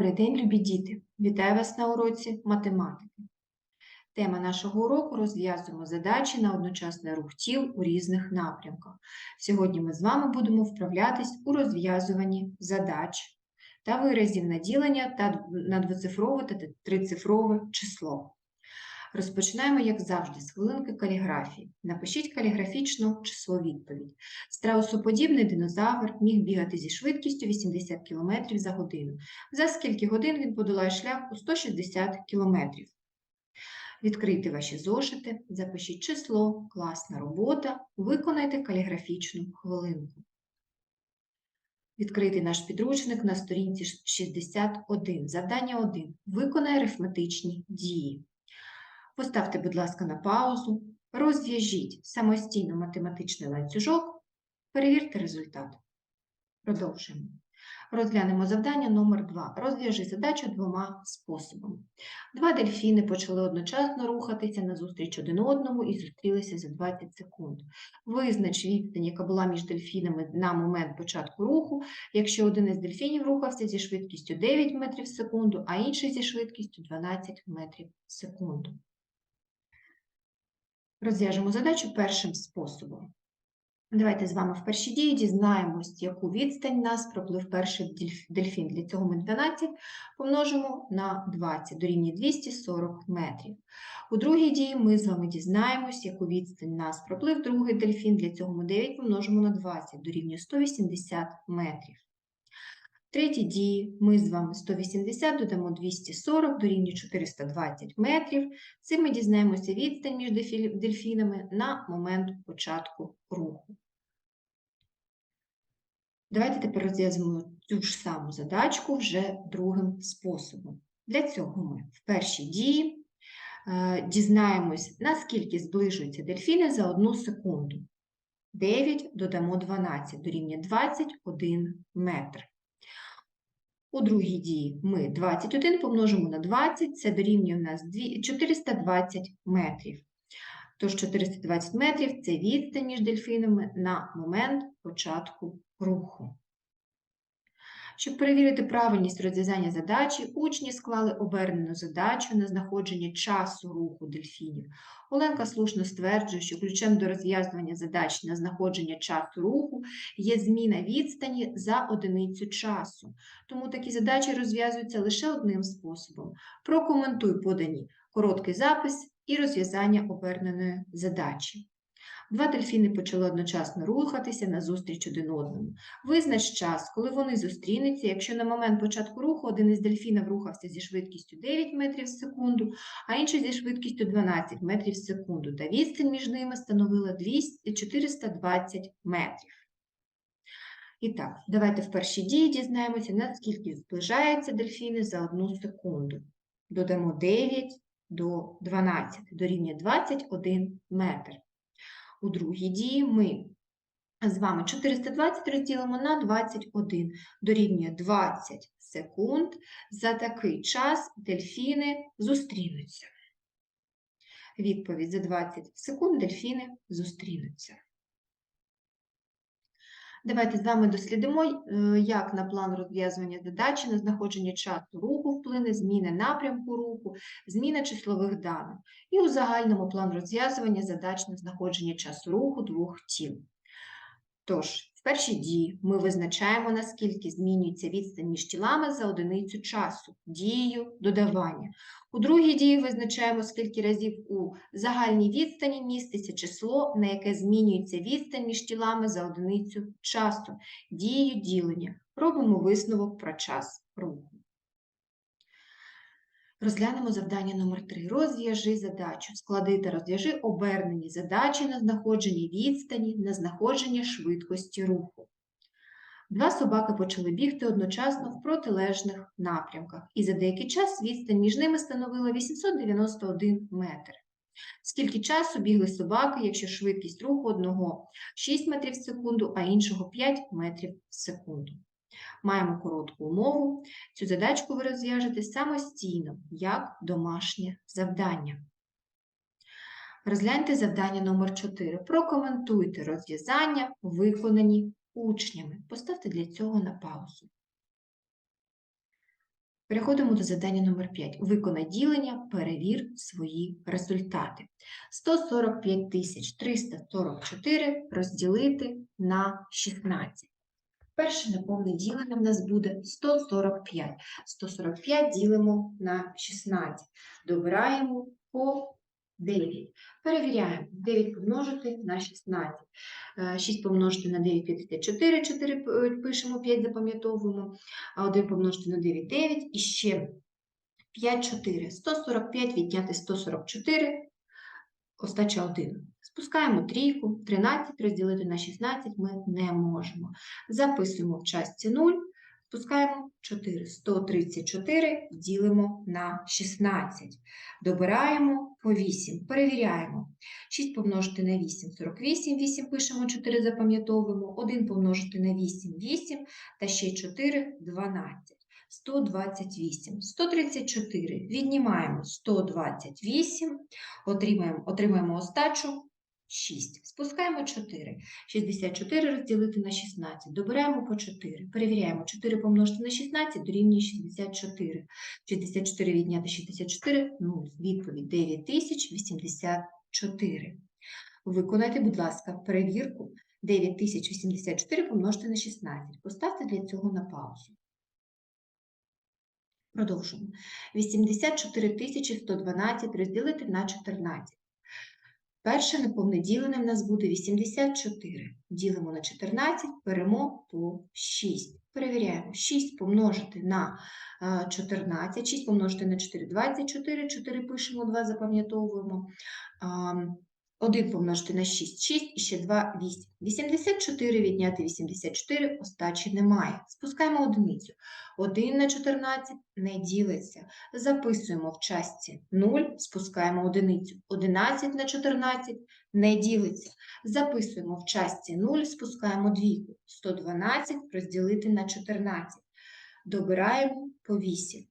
Добрий день, любі діти! Вітаю вас на уроці математики. Тема нашого уроку розв'язуємо задачі на одночасний рух тіл у різних напрямках. Сьогодні ми з вами будемо вправлятись у розв'язуванні задач та виразів на ділення та на двоцифрове та трицифрове число. Розпочинаємо, як завжди, з хвилинки каліграфії. Напишіть каліграфічно число відповідь. Страусоподібний динозавр міг бігати зі швидкістю 80 км за годину. За скільки годин він подолає шлях у 160 км? Відкрийте ваші зошити, запишіть число, класна робота, виконайте каліграфічну хвилинку. Відкрийте наш підручник на сторінці 61. Завдання 1. Виконай арифметичні дії. Поставте, будь ласка, на паузу, розв'яжіть самостійно математичний ланцюжок, перевірте результат. Продовжуємо. Розглянемо завдання номер 2. Розв'яжи задачу двома способами. Два дельфіни почали одночасно рухатися назустріч один одному і зустрілися за 20 секунд. Визнач відстань, яка була між дельфінами на момент початку руху, якщо один із дельфінів рухався зі швидкістю 9 метрів в секунду, а інший зі швидкістю 12 метрів в секунду. Розв'яжемо задачу першим способом. Давайте з вами в першій дії дізнаємось, яку відстань нас проплив перший дельфін. Для цього ми 12 помножимо на 20, дорівнює 240 метрів. У другій дії ми з вами дізнаємось, яку відстань нас проплив другий дельфін. Для цього ми 9 помножимо на 20, дорівнює 180 метрів. Третій дії ми з вами 180 додамо 240 дорівнює 420 метрів. Цим ми дізнаємося відстань між дельфінами на момент початку руху. Давайте тепер розв'язуємо цю ж саму задачку вже другим способом. Для цього ми в першій дії е, дізнаємось, наскільки зближуються дельфіни за одну секунду. 9 додамо 12 дорівнює 21 метр. У другій дії ми 21 помножимо на 20, це дорівнює у нас 420 метрів. Тож 420 метрів це відстань між дельфінами на момент початку руху. Щоб перевірити правильність розв'язання задачі, учні склали обернену задачу на знаходження часу руху дельфінів. Оленка слушно стверджує, що ключем до розв'язування задач на знаходження часу руху є зміна відстані за одиницю часу. Тому такі задачі розв'язуються лише одним способом. Прокоментуй подані короткий запис і розв'язання оберненої задачі. Два дельфіни почали одночасно рухатися назустріч один одному. Визнач час, коли вони зустрінуться, якщо на момент початку руху один із дельфінів рухався зі швидкістю 9 метрів в секунду, а інший зі швидкістю 12 метрів в секунду, та відстань між ними становила 200, 420 метрів. І так, давайте в першій дії дізнаємося, наскільки зближаються дельфіни за одну секунду. Додамо 9 до 12, дорівнює 21 метр. У другій дії ми з вами 420 розділимо на 21, дорівнює 20 секунд. За такий час дельфіни зустрінуться. Відповідь за 20 секунд дельфіни зустрінуться. Давайте з вами дослідимо, е, як на план розв'язування задачі на знаходження часу руху вплине, зміни напрямку руху, зміна числових даних і у загальному план розв'язування задач на знаходження часу руху двох тіл. Тож, в першій дії ми визначаємо, наскільки змінюється відстань між тілами за одиницю часу, дією додавання. У другій дії визначаємо, скільки разів у загальній відстані міститься число, на яке змінюється відстань між тілами за одиницю часу, дією ділення. Робимо висновок про час руху. Розглянемо завдання номер 3 Розв'яжи задачу. Склади та розв'яжи обернені задачі на знаходження відстані, на знаходження швидкості руху. Два собаки почали бігти одночасно в протилежних напрямках, і за деякий час відстань між ними становила 891 метр. Скільки часу бігли собаки, якщо швидкість руху одного 6 метрів в секунду, а іншого 5 метрів в секунду? Маємо коротку умову. Цю задачку ви розв'яжете самостійно, як домашнє завдання. Розгляньте завдання номер 4 Прокоментуйте розв'язання, виконані учнями. Поставте для цього на паузу. Переходимо до завдання номер 5. Виконай ділення, перевір свої результати. 145 344 розділити на 16. Перше неповне ділення в нас буде 145. 145 ділимо на 16. Добираємо по 9. Перевіряємо. 9 помножити на 16. Е, 6 помножити на 9 – 54, 4 пишемо, 5 запам'ятовуємо, а 1 помножити на 9 – 9, і ще 5 – 4. 145 відняти 144, остача 1. Спускаємо трійку, 13 розділити на 16 ми не можемо. Записуємо в частці 0, спускаємо 4. 134 ділимо на 16. Добираємо по 8. Перевіряємо. 6 помножити на 8 – 48, 8 пишемо, 4 запам'ятовуємо, 1 помножити на 8 – 8, та ще 4 – 12. 128. 134 віднімаємо 128, отримаємо, отримаємо остачу 6. Спускаємо 4. 64 розділити на 16. Добираємо по 4. Перевіряємо. 4 помножити на 16 дорівнює 64. 64 відняти 64 – 0. Відповідь 9084. Виконайте, будь ласка, перевірку 9084 помножити на 16. Поставте для цього на паузу. Продовжуємо. 84 112 розділити на 14. Перше неповне ділене в нас буде 84. Ділимо на 14, беремо по 6. Перевіряємо. 6 помножити на е, 14, 6 помножити на 4 – 24, 4 пишемо, 2 запам'ятовуємо. 1 помножити на 6 – 6, і ще 2 – 8. 84 відняти 84, остачі немає. Спускаємо одиницю. 1 на 14 не ділиться. Записуємо в частці 0, спускаємо одиницю. 11 на 14 не ділиться. Записуємо в частці 0, спускаємо двійку. 112 розділити на 14. Добираємо по 8.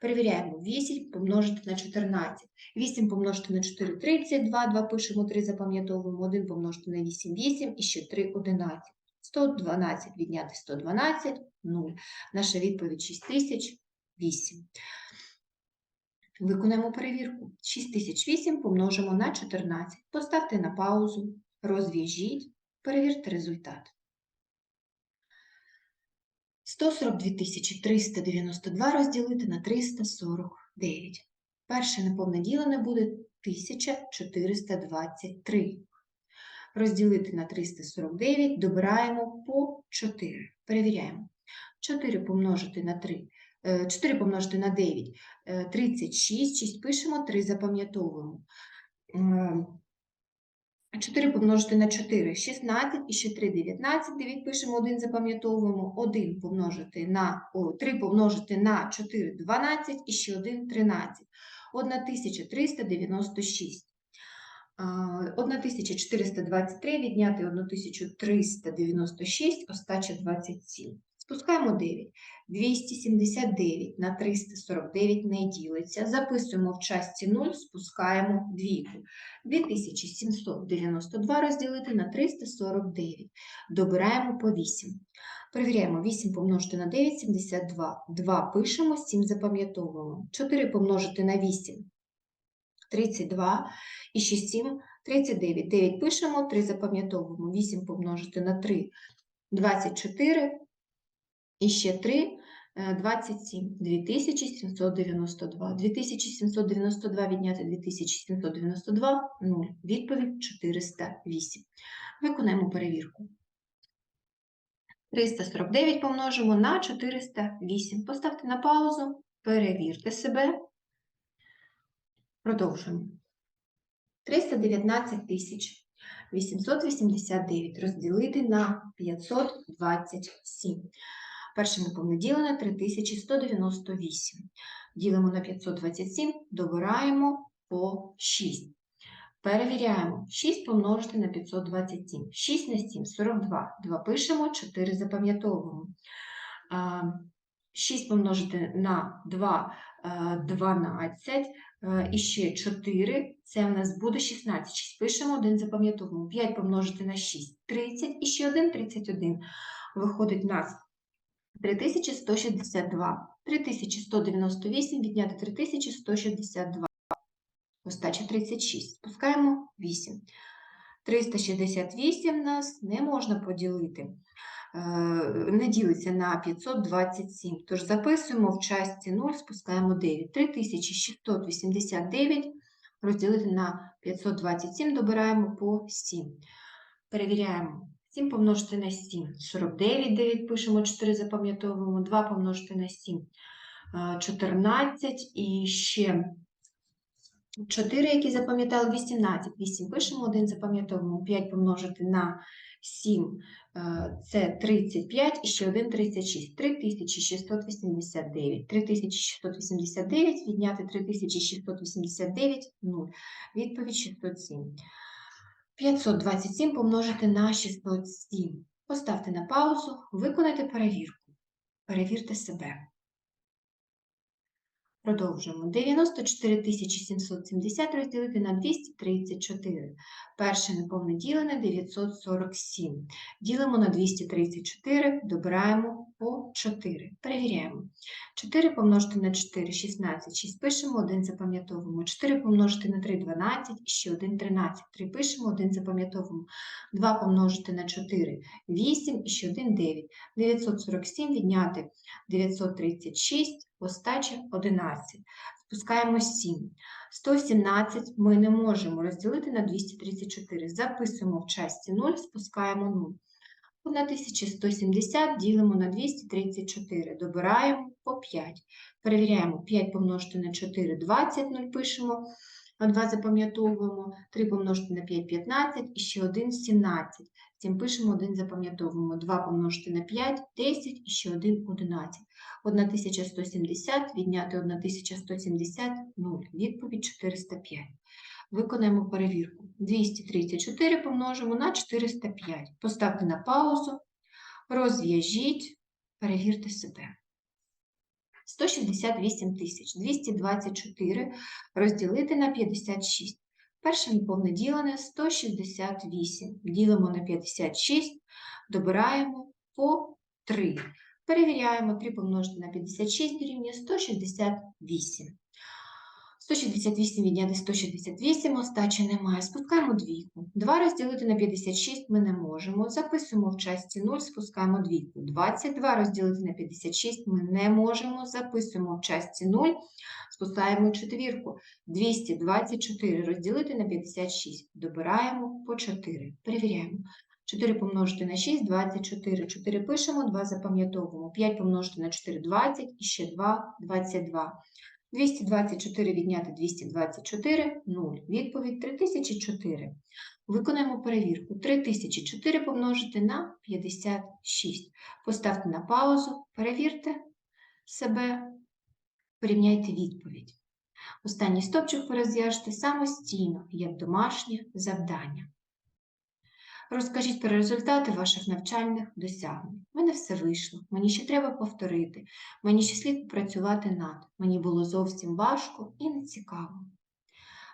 Перевіряємо 8 помножити на 14. 8 помножити на 4 – 32, 2 пишемо, 3 запам'ятовуємо, 1 помножити на 8 – 8 і ще 3 – 11. 112 відняти 112 – 0. Наша відповідь 6008. Виконаємо перевірку. 6008 помножимо на 14. Поставте на паузу, розв'яжіть, перевірте результат. 142 392 розділити на 349. Перше неповне ділене буде 1423. Розділити на 349, добираємо по 4. Перевіряємо. 4 помножити на 3. 4 помножити на 9 – 36, 6 пишемо, 3 запам'ятовуємо. 4 помножити на 4 – 16, і ще 3 – 19, 9 пишемо, 1 запам'ятовуємо, 1 помножити на, о, 3 помножити на 4 – 12, і ще 1 – 13. 1396. 1423 відняти 1396, остача 27. Спускаємо 9. 279 на 349 не ділиться. Записуємо в частці 0, спускаємо двійку. 2792 розділити на 349. Добираємо по 8. Перевіряємо 8 помножити на 9 – 72. 2 пишемо, 7 запам'ятовуємо. 4 помножити на 8 – 32. І ще 7 – 39. 9 пишемо, 3 запам'ятовуємо. 8 помножити на 3 – 24. І ще 3 – 27. 2792. 2792 відняти 2792 – 0. Відповідь 408. Виконаємо перевірку. 349 помножимо на 408. Поставте на паузу, перевірте себе. Продовжуємо. 319 тисяч 889 розділити на 527. Перше неповне 3198. Ділимо на 527, добираємо по 6. Перевіряємо. 6 помножити на 527. 6 на 7 – 42. 2 пишемо, 4 запам'ятовуємо. 6 помножити на 2 – 12. І ще 4 – це в нас буде 16. 6 пишемо, 1 запам'ятовуємо. 5 помножити на 6 – 30. І ще 1 – 31. Виходить у нас 3162. 3198 відняти 3162. Остача 36. Спускаємо 8. 368 нас не можна поділити. е, Не ділиться на 527. Тож записуємо в часті 0, спускаємо 9. 3689 розділити на 527, добираємо по 7. Перевіряємо. 7 помножити на 7. 49, 9 пишемо, 4 запам'ятовуємо. 2 помножити на 7. е, 14 і ще 4, які запам'ятали, 18. 8 пишемо, 1 запам'ятовуємо. 5 помножити на 7 е, це 35 і ще 1 36. 3689. 3689 відняти 3689 – 0. Відповідь 607. 527 помножити на 607. Поставте на паузу, виконайте перевірку. Перевірте себе. Продовжуємо. 94 770 розділити на 234. Перше неповне ділене 947. Ділимо на 234, добираємо по 4. Перевіряємо. 4 помножити на 4 – 16. 6 пишемо, 1 запам'ятовуємо. 4 помножити на 3 – 12, ще 1 – 13. 3 пишемо, 1 запам'ятовуємо. 2 помножити на 4 – 8, і ще 1 – 9. 947 відняти 936, остача 11. Спускаємо 7. 117 ми не можемо розділити на 234. Записуємо в часті 0, спускаємо 0. 1170 ділимо на 234. Добираємо по 5. Перевіряємо 5 помножити на 4 – 20, 0 пишемо, а 2 запам'ятовуємо, 3 помножити на 5 – 15, і ще 1 – 17. 7 пишемо, 1 запам'ятовуємо, 2 помножити на 5 – 10, і ще 1 – 11. 1170 відняти 1170 – 0. Відповідь 405. Виконаємо перевірку. 234 помножимо на 405. Поставте на паузу, розв'яжіть, перевірте себе. 168 тисяч 224 розділити на 56. Перше неповне ділене 168. Ділимо на 56, добираємо по 3. Перевіряємо 3 помножити на 56 дорівнює 168. 168 відняти 168, остачі немає. Спускаємо двійку. 2 розділити на 56 ми не можемо. Записуємо в часті 0, спускаємо двійку. 22 розділити на 56 ми не можемо. Записуємо в часті 0, спускаємо четвірку. 224 розділити на 56. Добираємо по 4. Перевіряємо. 4 помножити на 6 – 24. 4 пишемо, 2 запам'ятовуємо. 5 помножити на 4 – 20, і ще 2 – 22. 224 відняти 224 – 0. Відповідь 3004. Виконаємо перевірку. 3004 помножити на 56. Поставте на паузу, перевірте себе, порівняйте відповідь. Останній стопчик ви розв'яжете самостійно, як домашнє завдання. Розкажіть про результати ваших навчальних досягнень. У мене все вийшло, мені ще треба повторити, мені ще слід працювати над. Мені було зовсім важко і нецікаво.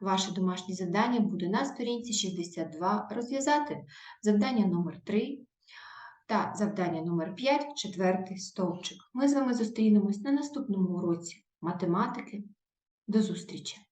Ваше домашнє завдання буде на сторінці 62 розв'язати завдання номер 3 та завдання номер 5 четвертий стовпчик. Ми з вами зустрінемось на наступному уроці математики. До зустрічі!